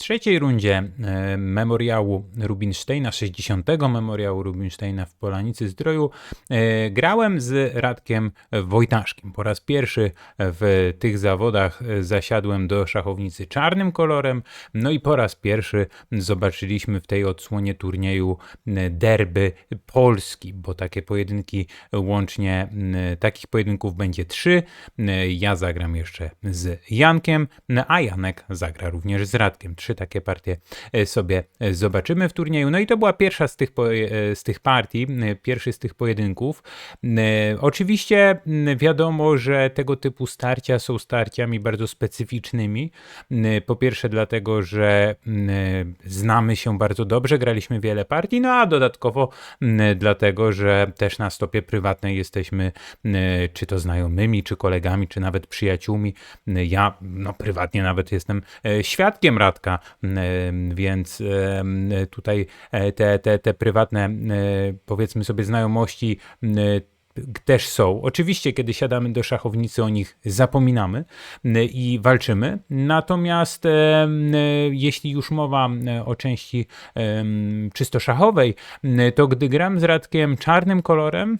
trzeciej rundzie e, memoriału Rubinsteina, 60. memoriału Rubinsteina w Polanicy Zdroju, e, grałem z Radkiem Wojtaszkiem. Po raz pierwszy w tych zawodach e, zasiadłem do szachownicy czarnym kolorem, no i po raz pierwszy zobaczyliśmy w tej odsłonie turnieju derby Polski, bo takie pojedynki łącznie, takich pojedynków będzie trzy. Ja zagram jeszcze z Jankiem, no a Janek zagra również z Radkiem. Trzy takie partie e, sobie e, zobaczymy w turnieju. No i to była pierwsza z tych, e, z tych partii, pierwszy z tych pojedynków. Oczywiście wiadomo, że tego typu starcia są starciami bardzo specyficznymi. Po pierwsze dlatego, że znamy się bardzo dobrze, graliśmy wiele partii, no a dodatkowo dlatego, że też na stopie prywatnej jesteśmy czy to znajomymi, czy kolegami, czy nawet przyjaciółmi. Ja no, prywatnie nawet jestem świadkiem Radka, więc tutaj e, te, te, te prywatne, powiedzmy sobie, znajomości też są. Oczywiście, kiedy siadamy do szachownicy, o nich zapominamy i walczymy. Natomiast jeśli już mowa o części czysto szachowej, to gdy gram z Radkiem czarnym kolorem,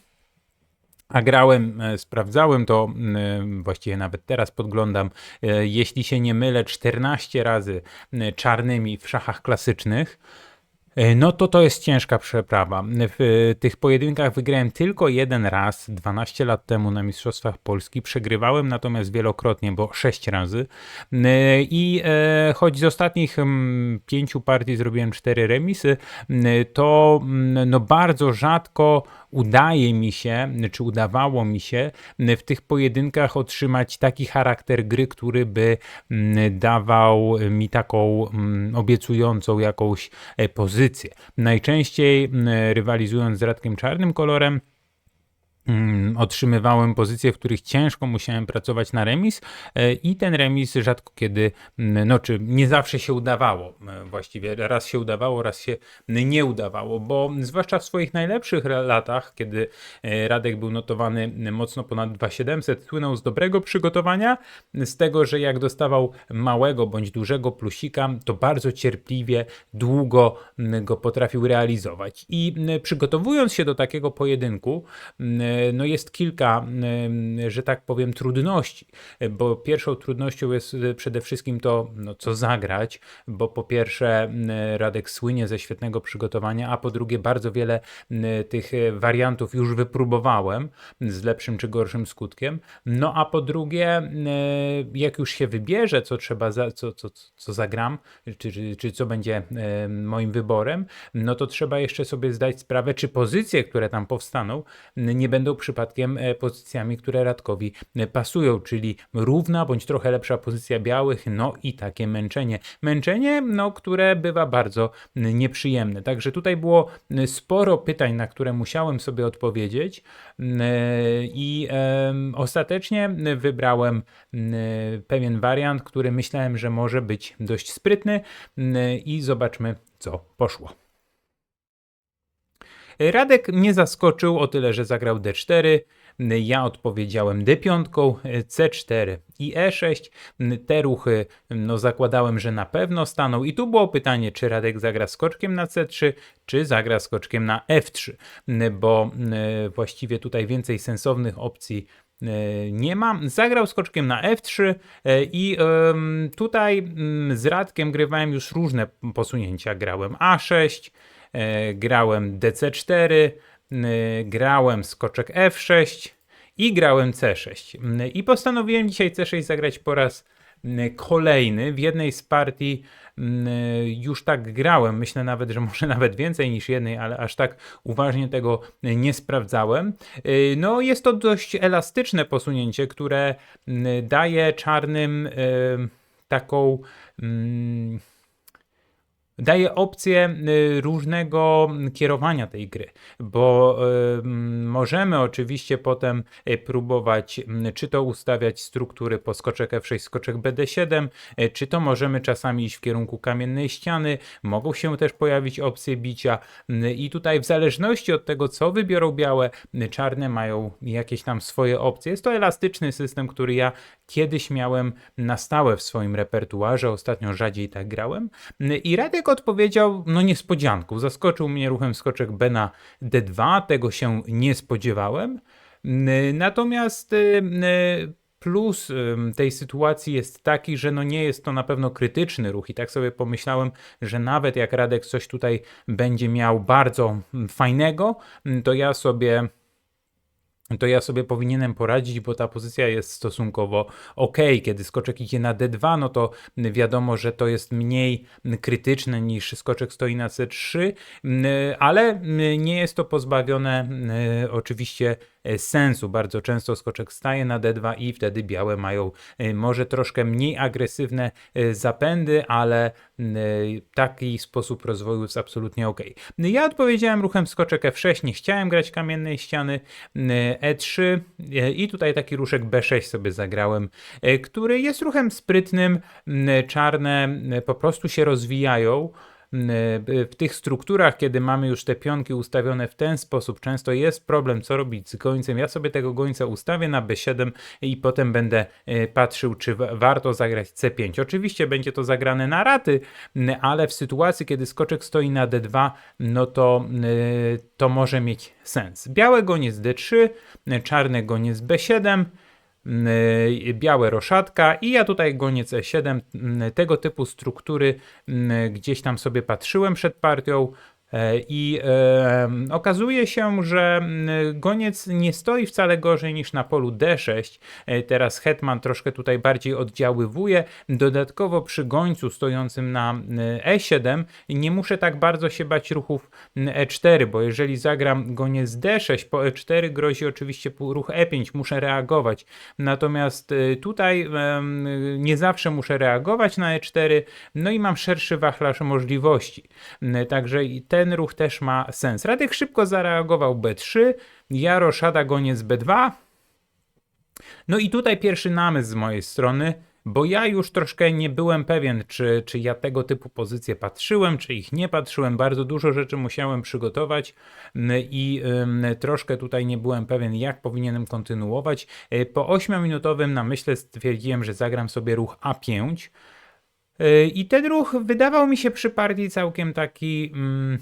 a grałem, e, sprawdzałem to, m, właściwie nawet teraz podglądam, e, jeśli się nie mylę, 14 razy czarnymi w szachach klasycznych. E, No to to jest ciężka przeprawa. W e, tych pojedynkach wygrałem tylko jeden raz, 12 lat temu na Mistrzostwach Polski. Przegrywałem natomiast wielokrotnie, bo 6 razy. E, I e, choć z ostatnich pięciu partii zrobiłem cztery remisy, to no bardzo rzadko udaje mi się, czy udawało mi się mm, w tych pojedynkach otrzymać taki charakter gry, który by mm, dawał mi taką mm, obiecującą jakąś e, pozycję. Najczęściej rywalizując z Radkiem Czarnym kolorem, otrzymywałem pozycje, w których ciężko musiałem pracować na remis e, i ten remis rzadko kiedy, mm, no czy nie zawsze się udawało e, właściwie, raz się udawało, raz się nie udawało, bo zwłaszcza w swoich najlepszych latach, kiedy e, Radek był notowany mocno ponad 2700, słynął z dobrego przygotowania, z tego, że jak dostawał małego bądź dużego plusika, to bardzo cierpliwie, długo mm, go potrafił realizować. I mm, przygotowując się do takiego pojedynku, mm, no jest kilka, że tak powiem, trudności, bo pierwszą trudnością jest e, przede wszystkim to, no, co zagrać, bo po pierwsze Radek słynie ze świetnego przygotowania, a po drugie bardzo wiele tych e, wariantów już wypróbowałem z lepszym czy gorszym skutkiem, no a po drugie, mm, jak już się wybierze, co trzeba, za, co, co, co zagram, czy, czy, czy co będzie e, moim wyborem, no to trzeba jeszcze sobie zdać sprawę, czy pozycje, które tam powstaną, nie będą przypadkiem e, pozycjami, które Radkowi e, pasują, czyli równa bądź trochę lepsza pozycja białych, no i takie męczenie. Męczenie, no, które bywa bardzo nieprzyjemne. Także tutaj było sporo pytań, na które musiałem sobie odpowiedzieć n- i ostatecznie wybrałem pewien wariant, który myślałem, że może być dość sprytny i zobaczmy, co poszło. Radek mnie zaskoczył o tyle, że zagrał D4. Ja odpowiedziałem D5, C4 i E6. Te ruchy no, zakładałem, że na pewno staną. I tu było pytanie, czy Radek zagra skoczkiem na C3, czy zagra skoczkiem na F3, bo e, właściwie tutaj więcej sensownych opcji e, nie ma. Zagrał skoczkiem na F3 e, i tutaj mm, z Radkiem grywałem już różne posunięcia. Grałem A6, e, grałem DC4, n- grałem skoczek F6 i grałem C6. N- I postanowiłem dzisiaj C6 zagrać po raz kolejny. W jednej z partii już tak grałem, myślę nawet, że może nawet więcej niż jednej, ale aż tak uważnie tego nie sprawdzałem. No, jest to dość elastyczne posunięcie, które daje czarnym taką daje opcję y, różnego kierowania tej gry, bo y, mm, możemy oczywiście potem y, próbować mm, czy to ustawiać struktury po skoczek F6, skoczek BD7, y, czy to możemy czasami iść w kierunku kamiennej ściany, mogą się też pojawić opcje bicia y, i tutaj w zależności od tego, co wybiorą białe, czarne mają jakieś tam swoje opcje. Jest to elastyczny system, który ja kiedyś miałem na stałe w swoim repertuarze, ostatnio rzadziej tak grałem i Radek odpowiedział, no niespodzianką, zaskoczył mnie ruchem skoczek B na D2, tego się nie spodziewałem. Natomiast y, plus tej sytuacji jest taki, że no nie jest to na pewno krytyczny ruch i tak sobie pomyślałem, że nawet jak Radek coś tutaj będzie miał bardzo fajnego, to ja sobie to ja sobie powinienem poradzić, bo ta pozycja jest stosunkowo ok. Kiedy skoczek idzie na D2, no to wiadomo, że to jest mniej krytyczne niż skoczek stoi na C3, ale nie jest to pozbawione oczywiście sensu. Bardzo często skoczek staje na D2 i wtedy białe mają e, może troszkę mniej agresywne e, zapędy, ale e, taki sposób rozwoju jest absolutnie ok. Ja odpowiedziałem ruchem skoczek F6, nie chciałem grać kamiennej ściany E3 e, i tutaj taki ruszek B6 sobie zagrałem, e, który jest ruchem sprytnym. Czarne po prostu się rozwijają w tych strukturach, kiedy mamy już te pionki ustawione w ten sposób, często jest problem, co robić z gońcem. Ja sobie tego gońca ustawię na B7 i potem będę e, patrzył, czy wa- warto zagrać C5. Oczywiście będzie to zagrane na raty, ale w sytuacji, kiedy skoczek stoi na D2, no to e, to może mieć sens. Białe goniec D3, czarny goniec B7, y, białe roszatka i ja tutaj goniec E7, y, tego typu struktury y, gdzieś tam sobie patrzyłem przed partią i e, okazuje się, że goniec nie stoi wcale gorzej niż na polu D6. E, Teraz hetman troszkę tutaj bardziej oddziaływuje. Dodatkowo przy gońcu stojącym na y, E7 nie muszę tak bardzo się bać ruchów y, E4, bo jeżeli zagram goniec D6, po E4 grozi oczywiście ruch E5, muszę reagować. Natomiast tutaj nie zawsze muszę reagować na E4, no i mam szerszy wachlarz możliwości. Także i ten ruch też ma sens. Radek szybko zareagował B3, ja roszada goniec B2. No i tutaj pierwszy namysł z mojej strony, bo ja już troszkę nie byłem pewien, czy, czy ja tego typu pozycje patrzyłem, czy ich nie patrzyłem. Bardzo dużo rzeczy musiałem przygotować m, i ym, troszkę tutaj nie byłem pewien, jak powinienem kontynuować. Y, Po 8-minutowym namyśle stwierdziłem, że zagram sobie ruch A5. Y, I ten ruch wydawał mi się przy partii całkiem taki mm,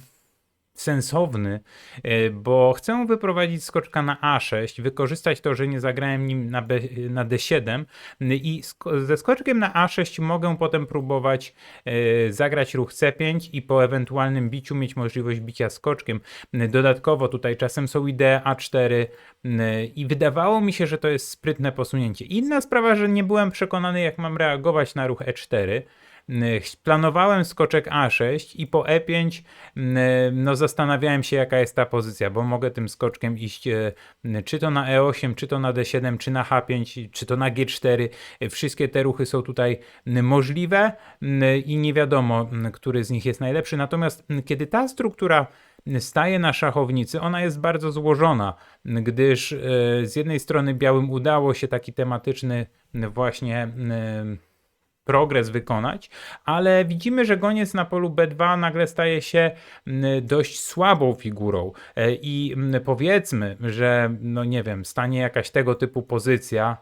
sensowny, y, bo chcę wyprowadzić skoczka na A6, wykorzystać to, że nie zagrałem nim na, B, na D7 y, i ze skoczkiem na A6 mogę potem próbować y, zagrać ruch C5 i po ewentualnym biciu mieć możliwość bicia skoczkiem. Dodatkowo tutaj czasem są idee A4 y, i wydawało mi się, że to jest sprytne posunięcie. Inna sprawa, że nie byłem przekonany jak mam reagować na ruch E4. Planowałem skoczek A6 i po E5 y, no zastanawiałem się jaka jest ta pozycja, bo mogę tym skoczkiem iść y, czy to na E8, czy to na D7, czy na H5, czy to na G4. Y, Wszystkie te ruchy są tutaj możliwe i nie wiadomo, który z nich jest najlepszy. Natomiast kiedy ta struktura staje na szachownicy, ona jest bardzo złożona, gdyż y, z jednej strony białym udało się taki tematyczny właśnie progres wykonać, ale widzimy, że goniec na polu B2 nagle staje się mm, dość słabą figurą. E, i mm, powiedzmy, że no nie wiem, stanie jakaś tego typu pozycja,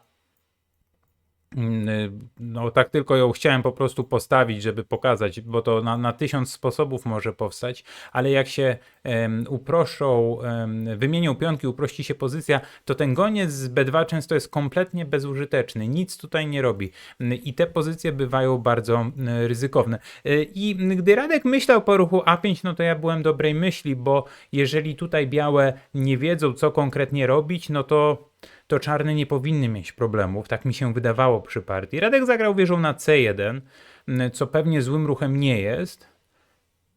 No, tak tylko ją chciałem po prostu postawić, żeby pokazać, bo to na, na tysiąc sposobów może powstać, ale jak się em, uproszczą, em, wymienią pionki, uprości się pozycja, to ten goniec z B2 często jest kompletnie bezużyteczny, nic tutaj nie robi Mm, i te pozycje bywają bardzo mm, ryzykowne. Y, I mm, gdy Radek myślał po ruchu A5, no to ja byłem dobrej myśli, bo jeżeli tutaj białe nie wiedzą, co konkretnie robić, no to to czarne nie powinny mieć problemów, tak mi się wydawało przy partii. Radek zagrał wieżą na C1, m, co pewnie złym ruchem nie jest.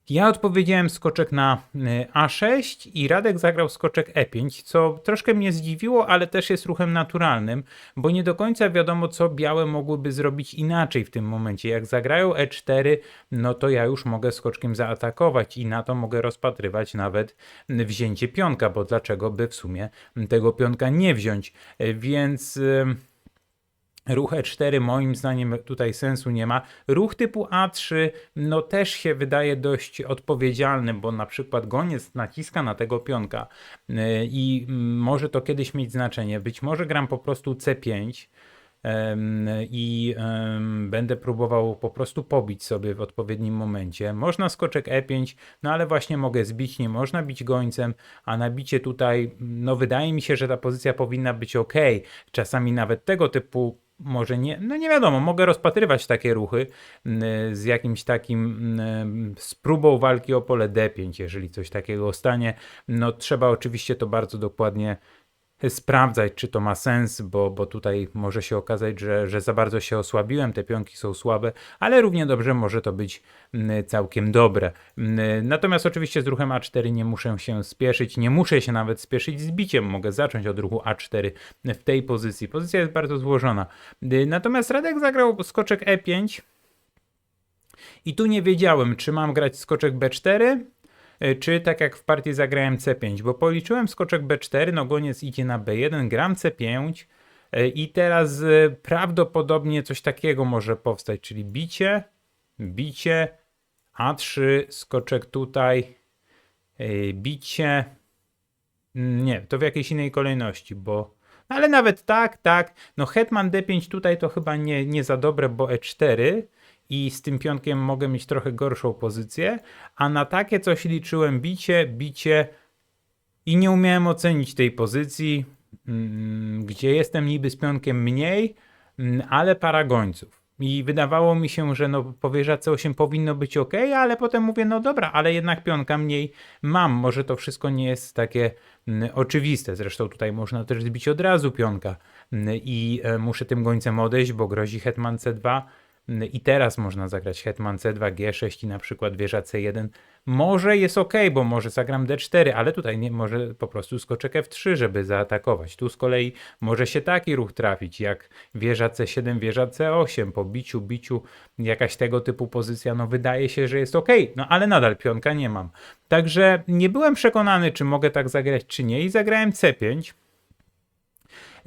Ja odpowiedziałem skoczek na y, A6 i Radek zagrał skoczek E5, co troszkę mnie zdziwiło, ale też jest ruchem naturalnym, bo nie do końca wiadomo, co białe mogłyby zrobić inaczej w tym momencie. Jak zagrają E4, no to ja już mogę skoczkiem zaatakować i na to mogę rozpatrywać nawet wzięcie pionka, bo dlaczego by w sumie tego pionka nie wziąć? Y, Więc... y, Ruch E4 moim zdaniem tutaj sensu nie ma. Ruch typu A3 no też się wydaje dość odpowiedzialny, bo na przykład goniec naciska na tego pionka yy, i mm, może to kiedyś mieć znaczenie. Być może gram po prostu C5 em, i będę próbował po prostu pobić sobie w odpowiednim momencie. Można skoczek E5, no ale właśnie mogę zbić, nie można bić gońcem, a na bicie tutaj, no wydaje mi się, że ta pozycja powinna być ok. Czasami nawet tego typu może nie, no nie wiadomo, mogę rozpatrywać takie ruchy mm, z jakimś takim mm, z próbą walki o pole D5, jeżeli coś takiego stanie. No trzeba oczywiście to bardzo dokładnie sprawdzać, czy to ma sens, bo, bo tutaj może się okazać, że, że za bardzo się osłabiłem, te pionki są słabe, ale równie dobrze może to być mm, całkiem dobre. Mm, Natomiast oczywiście z ruchem A4 nie muszę się spieszyć, nie muszę się nawet spieszyć z biciem, mogę zacząć od ruchu A4 w tej pozycji. Pozycja jest bardzo złożona. Y, Natomiast Radek zagrał skoczek E5 i tu nie wiedziałem, czy mam grać skoczek B4, y, czy tak jak w partii zagrałem C5, bo policzyłem skoczek B4, no goniec idzie na B1, gram C5 y, i teraz y, prawdopodobnie coś takiego może powstać, czyli bicie, bicie, A3, skoczek tutaj, bicie, Mm, nie, to w jakiejś innej kolejności, bo no ale nawet tak, tak, no hetman D5 tutaj to chyba nie, nie za dobre, bo E4 i z tym pionkiem mogę mieć trochę gorszą pozycję, a na takie coś liczyłem bicie, bicie i nie umiałem ocenić tej pozycji, mm, gdzie jestem niby z pionkiem mniej, mm, ale para gońców. I wydawało mi się, że no powierza C8 powinno być ok, ale potem mówię, no dobra, ale jednak pionka mniej mam. Może to wszystko nie jest takie mm, oczywiste. Zresztą tutaj można też zbić od razu pionka i e, muszę tym gońcem odejść, bo grozi hetman C2 Mm, i teraz można zagrać hetman C2, G6 i na przykład wieża C1. Może jest ok, bo może zagram D4, ale tutaj nie może po prostu skoczek F3, żeby zaatakować. Tu z kolei może się taki ruch trafić, jak wieża C7, wieża C8, po biciu, biciu, jakaś tego typu pozycja, no wydaje się, że jest ok, no ale nadal pionka nie mam. Także nie byłem przekonany, czy mogę tak zagrać, czy nie i zagrałem C5.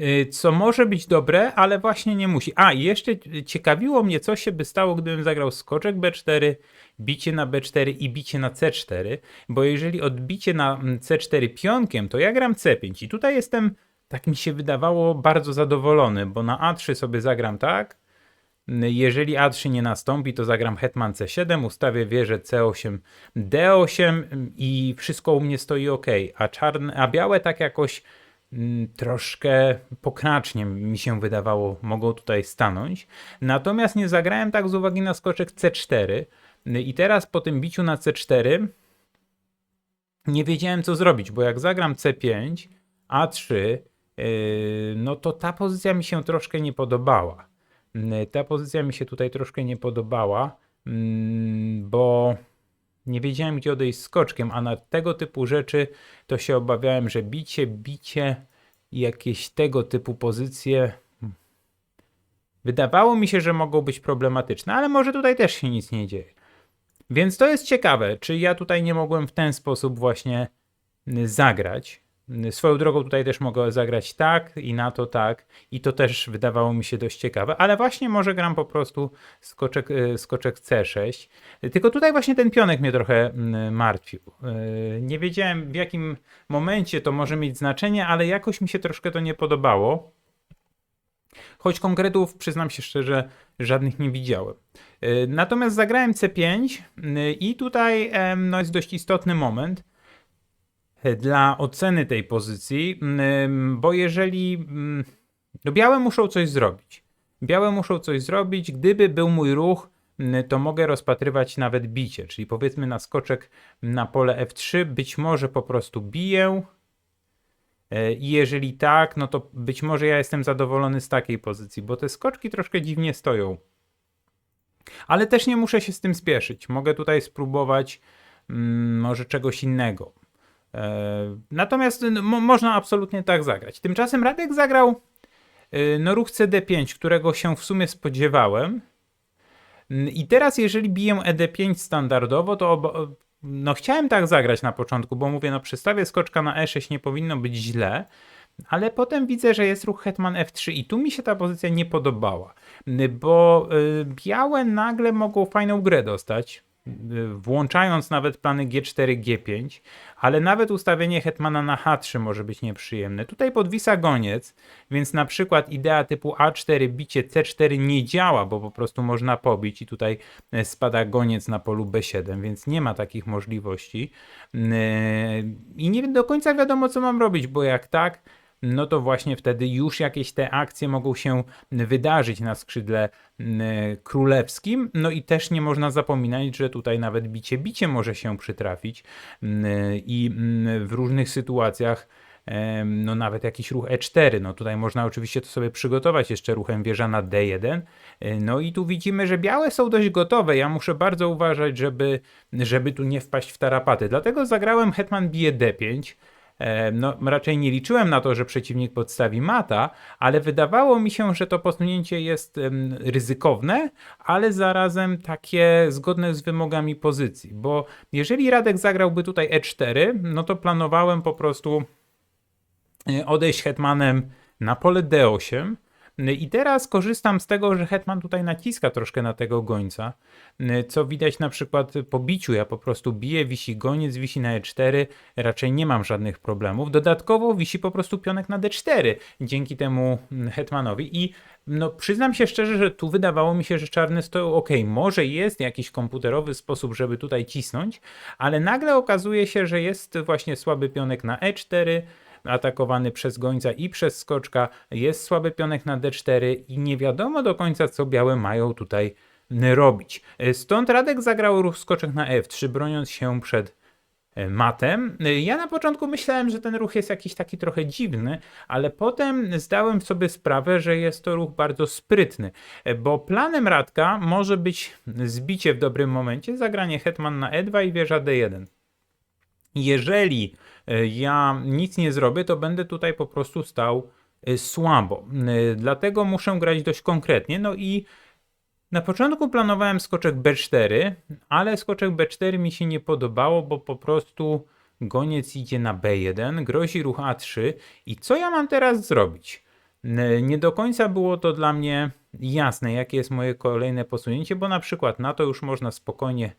Y, co może być dobre, ale właśnie nie musi. A, i jeszcze ciekawiło mnie, co się by stało, gdybym zagrał skoczek B4, bicie na B4 i bicie na C4, bo jeżeli odbicie na mm, C4 pionkiem, to ja gram C5 i tutaj jestem, tak mi się wydawało, bardzo zadowolony, bo na A3 sobie zagram tak, jeżeli A3 nie nastąpi, to zagram hetman C7, ustawię wieżę C8, D8 i wszystko u mnie stoi ok. A, czarne, a białe tak jakoś mm, troszkę pokracznie mi się wydawało, mogą tutaj stanąć. Natomiast nie zagrałem tak z uwagi na skoczek C4. I teraz po tym biciu na C4 nie wiedziałem co zrobić, bo jak zagram C5, A3, yy, no to ta pozycja mi się troszkę nie podobała. Yy, Ta pozycja mi się tutaj troszkę nie podobała, mm, bo nie wiedziałem gdzie odejść skoczkiem, a na tego typu rzeczy to się obawiałem, że bicie, bicie i jakieś tego typu pozycje wydawało mi się, że mogą być problematyczne, ale może tutaj też się nic nie dzieje. Więc to jest ciekawe, czy ja tutaj nie mogłem w ten sposób właśnie y, zagrać. Y, Swoją drogą tutaj też mogę zagrać tak i na to tak i to też wydawało mi się dość ciekawe, ale właśnie może gram po prostu skoczek, y, skoczek C6. Y, Tylko tutaj właśnie ten pionek mnie trochę mm, martwił. Y, Nie wiedziałem w jakim momencie to może mieć znaczenie, ale jakoś mi się troszkę to nie podobało. Choć konkretów, przyznam się szczerze, żadnych nie widziałem. Y, Natomiast zagrałem C5 y, i tutaj no, jest dość istotny moment dla oceny tej pozycji, ym, bo jeżeli ym, no białe muszą coś zrobić. Białe muszą coś zrobić. Gdyby był mój ruch, y, to mogę rozpatrywać nawet bicie, czyli powiedzmy na skoczek na pole F3, być może po prostu biję, E, I jeżeli tak, no to być może ja jestem zadowolony z takiej pozycji, bo te skoczki troszkę dziwnie stoją. Ale też nie muszę się z tym spieszyć. Mogę tutaj spróbować mm, może czegoś innego. E, Natomiast mo- można absolutnie tak zagrać. Tymczasem Radek zagrał e, no, ruch CD5, którego się w sumie spodziewałem. I teraz, jeżeli biję ED5 standardowo, to obo- no, chciałem tak zagrać na początku, bo mówię, no przy stawie skoczka na E6 nie powinno być źle, ale potem widzę, że jest ruch hetman F3 i tu mi się ta pozycja nie podobała, bo y, białe nagle mogą fajną grę dostać, y, włączając nawet plany G4, G5, ale nawet ustawienie hetmana na H3 może być nieprzyjemne. Tutaj podwisa goniec, więc na przykład idea typu A4, bicie C4 nie działa, bo po prostu można pobić i tutaj e, spada goniec na polu B7, więc nie ma takich możliwości. Yy, I nie do końca wiadomo, co mam robić, bo jak tak, no to właśnie wtedy już jakieś te akcje mogą się wydarzyć na skrzydle yy, królewskim. No i też nie można zapominać, że tutaj nawet bicie bicie może się przytrafić yy, i yy, w różnych sytuacjach no nawet jakiś ruch E4, no tutaj można oczywiście to sobie przygotować jeszcze ruchem wieża na D1, E, no i tu widzimy, że białe są dość gotowe, ja muszę bardzo uważać, żeby, żeby tu nie wpaść w tarapaty, dlatego zagrałem hetman bije D5, E, No, raczej nie liczyłem na to, że przeciwnik podstawi mata, ale wydawało mi się, że to posunięcie jest ryzykowne, ale zarazem takie zgodne z wymogami pozycji. Bo jeżeli Radek zagrałby tutaj E4, no to planowałem po prostu e, odejść hetmanem na pole D8. I teraz korzystam z tego, że hetman tutaj naciska troszkę na tego gońca, co widać na przykład po biciu. Ja po prostu biję, wisi goniec, wisi na E4, raczej nie mam żadnych problemów. Dodatkowo wisi po prostu pionek na D4 dzięki temu hetmanowi i no przyznam się szczerze, że tu wydawało mi się, że czarne stoją ok, może jest jakiś komputerowy sposób, żeby tutaj cisnąć, ale nagle okazuje się, że jest właśnie słaby pionek na E4, atakowany przez gońca i przez skoczka, jest słaby pionek na D4 i nie wiadomo do końca, co białe mają tutaj robić. Stąd Radek zagrał ruch skoczek na F3, broniąc się przed e, matem. Ja na początku myślałem, że ten ruch jest jakiś taki trochę dziwny, ale potem zdałem sobie sprawę, że jest to ruch bardzo sprytny, e, bo planem Radka może być zbicie w dobrym momencie, zagranie hetman na E2 i wieża D1. Jeżeli ja nic nie zrobię, to będę tutaj po prostu stał e, słabo. E, Dlatego muszę grać dość konkretnie. No i na początku planowałem skoczek B4, ale skoczek B4 mi się nie podobało, bo po prostu goniec idzie na B1, grozi ruch A3 i co ja mam teraz zrobić? Nie do końca było to dla mnie jasne, jakie jest moje kolejne posunięcie, bo na przykład na to już można spokojnie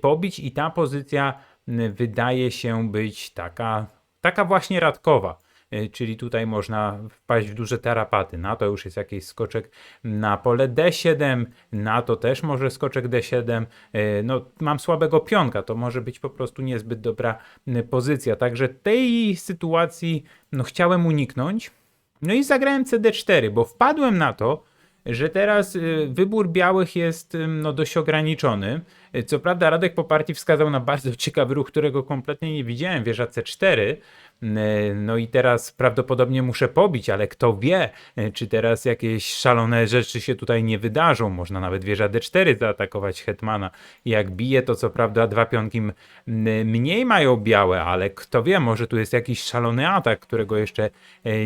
pobić i ta pozycja wydaje się być taka, taka właśnie radkowa. Y, Czyli tutaj można wpaść w duże tarapaty. Na to już jest jakiś skoczek na pole D7, na to też może skoczek D7. Y, No, mam słabego pionka, to może być po prostu niezbyt dobra pozycja. Także tej sytuacji no, chciałem uniknąć. No i zagrałem CD4, bo wpadłem na to, że teraz y, wybór białych jest no, dość ograniczony. Co prawda Radek po partii wskazał na bardzo ciekawy ruch, którego kompletnie nie widziałem, wieża C4. Y, No i teraz prawdopodobnie muszę pobić, ale kto wie, y, czy teraz jakieś szalone rzeczy się tutaj nie wydarzą. Można nawet wieża D4 zaatakować hetmana. Jak bije, to co prawda dwa pionki m- mniej mają białe, ale kto wie, może tu jest jakiś szalony atak, którego jeszcze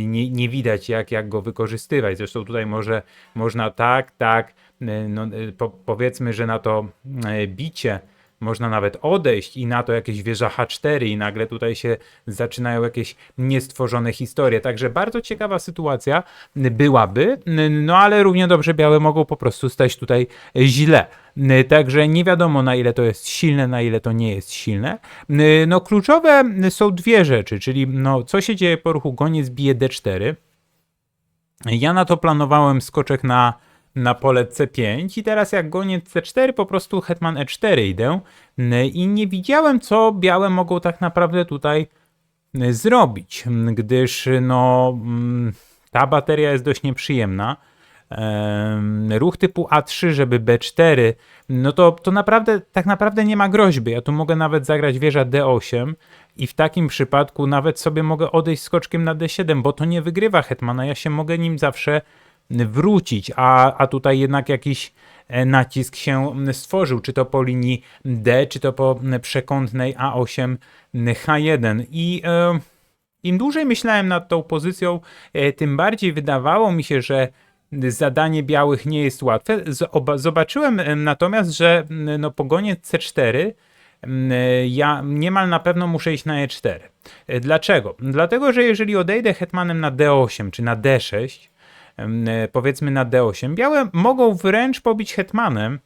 nie, nie widać, jak, jak go wykorzystywać. Zresztą tutaj może można tak, tak, no, po, powiedzmy, że na to bicie można nawet odejść i na to jakieś wieża H4 i nagle tutaj się zaczynają jakieś niestworzone historie. Także bardzo ciekawa sytuacja byłaby, no ale równie dobrze białe mogą po prostu stać tutaj źle. Także nie wiadomo na ile to jest silne, na ile to nie jest silne. No kluczowe są dwie rzeczy, czyli no, co się dzieje po ruchu goniec bije D4. Ja na to planowałem skoczek na, na pole C5 i teraz jak goniec C4 po prostu hetman E4 idę i nie widziałem co białe mogą tak naprawdę tutaj y, zrobić, gdyż no mm, ta bateria jest dość nieprzyjemna. Em, Ruch typu A3, żeby B4, no to, to naprawdę, tak naprawdę nie ma groźby. Ja tu mogę nawet zagrać wieża D8 i w takim przypadku nawet sobie mogę odejść skoczkiem na D7, bo to nie wygrywa hetmana. Ja się mogę nim zawsze wrócić, a, a tutaj jednak jakiś e, nacisk się stworzył, czy to po linii D, czy to po przekątnej A8 H1 i e, im dłużej myślałem nad tą pozycją, e, tym bardziej wydawało mi się, że zadanie białych nie jest łatwe. Zobaczyłem em, natomiast, że no, po gonie C4 m, ja niemal na pewno muszę iść na E4. E, Dlaczego? Dlatego, że jeżeli odejdę hetmanem na D8 czy na D6, em, e, powiedzmy na D8, białe mogą wręcz pobić hetmanem.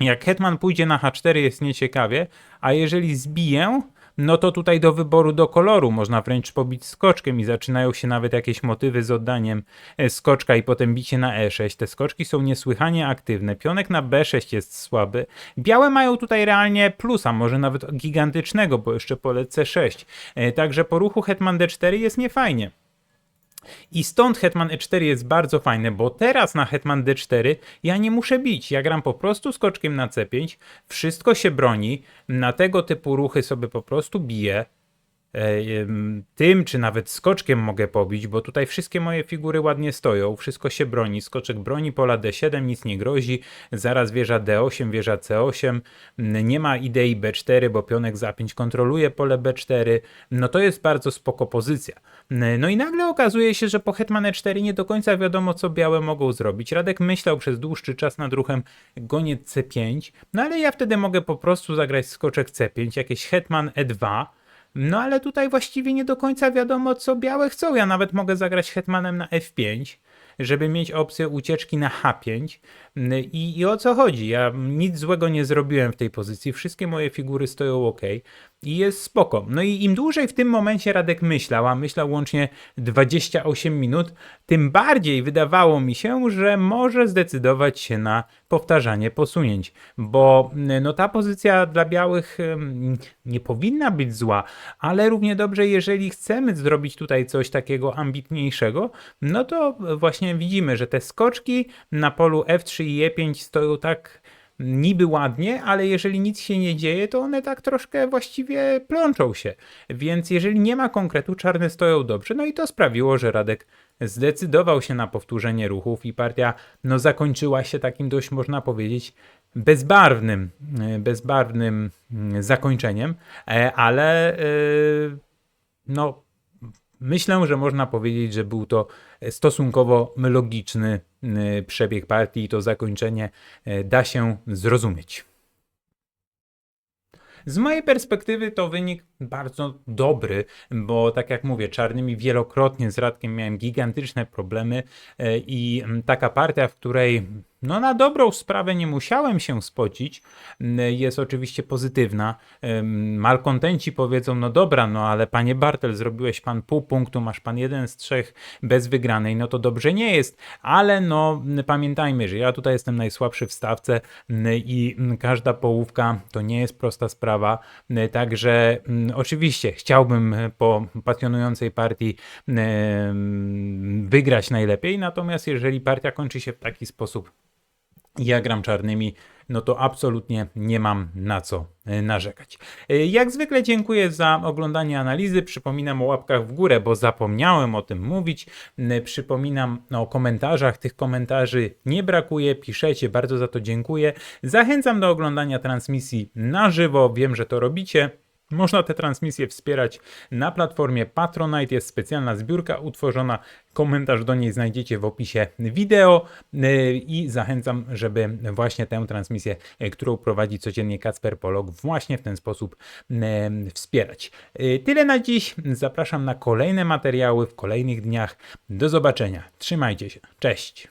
Jak hetman pójdzie na H4 jest nieciekawie, a jeżeli zbiję, no to tutaj do wyboru do koloru można wręcz pobić skoczkiem i zaczynają się nawet jakieś motywy z oddaniem e, skoczka i potem bicie na E6. Te skoczki są niesłychanie aktywne. Pionek na B6 jest słaby. Białe mają tutaj realnie plusa, może nawet gigantycznego, bo jeszcze pole C6. E, Także po ruchu hetman D4 jest niefajnie. I stąd hetman e4 jest bardzo fajny, bo teraz na hetman d4 ja nie muszę bić. Ja gram po prostu skoczkiem na c5, wszystko się broni, na tego typu ruchy sobie po prostu biję. E, Tym czy nawet skoczkiem mogę pobić, bo tutaj wszystkie moje figury ładnie stoją, wszystko się broni. Skoczek broni pola d7, nic nie grozi. Zaraz wieża d8, wieża c8. m, Nie ma idei b4, bo pionek za 5 kontroluje pole b4. No to jest bardzo spoko pozycja. No i nagle okazuje się, że po hetman e4 nie do końca wiadomo, co białe mogą zrobić. Radek myślał przez dłuższy czas nad ruchem goniec c5, no ale ja wtedy mogę po prostu zagrać skoczek c5, jakieś hetman e2. No ale tutaj właściwie nie do końca wiadomo, co białe chcą. Ja nawet mogę zagrać hetmanem na f5, żeby mieć opcję ucieczki na h5. I, I o co chodzi? Ja nic złego nie zrobiłem w tej pozycji. Wszystkie moje figury stoją ok i jest spoko. No i im dłużej w tym momencie Radek myślał, a myślał łącznie 28 minut, tym bardziej wydawało mi się, że może zdecydować się na powtarzanie posunięć, bo no ta pozycja dla białych em, nie powinna być zła, ale równie dobrze, jeżeli chcemy zrobić tutaj coś takiego ambitniejszego, no to właśnie widzimy, że te skoczki na polu F3 i E5 stoją tak niby ładnie, ale jeżeli nic się nie dzieje, to one tak troszkę właściwie plączą się. Więc jeżeli nie ma konkretu, czarne stoją dobrze. No i to sprawiło, że Radek zdecydował się na powtórzenie ruchów i partia no, zakończyła się takim dość, można powiedzieć, bezbarwnym, bezbarwnym mm, zakończeniem, e, ale e, no, myślę, że można powiedzieć, że był to stosunkowo logiczny przebieg partii i to zakończenie y, da się zrozumieć. Z mojej perspektywy to wynik bardzo dobry, bo tak jak mówię, czarnymi wielokrotnie z Radkiem miałem gigantyczne problemy e, i mm, taka partia, w której no na dobrą sprawę nie musiałem się spocić, jest oczywiście pozytywna. Malkontenci powiedzą, no dobra, no ale panie Bartel, zrobiłeś pan pół punktu, masz pan jeden z trzech bez wygranej, no to dobrze nie jest, ale no pamiętajmy, że ja tutaj jestem najsłabszy w stawce i każda połówka to nie jest prosta sprawa, także oczywiście chciałbym e, po pasjonującej partii wygrać najlepiej, natomiast jeżeli partia kończy się w taki sposób, ja gram czarnymi, no to absolutnie nie mam na co e, narzekać. E, Jak zwykle dziękuję za oglądanie analizy. Przypominam o łapkach w górę, bo zapomniałem o tym mówić. N- Przypominam o komentarzach. Tych komentarzy nie brakuje. Piszecie, bardzo za to dziękuję. Zachęcam do oglądania transmisji na żywo. Wiem, że to robicie. Można te transmisje wspierać na platformie Patronite. Jest specjalna zbiórka utworzona. Komentarz do niej znajdziecie w opisie wideo Yy, i zachęcam, żeby właśnie tę transmisję, yy, którą prowadzi codziennie Kacper Polok, właśnie w ten sposób yy, wspierać. Tyle na dziś. Zapraszam na kolejne materiały w kolejnych dniach. Do zobaczenia. Trzymajcie się. Cześć.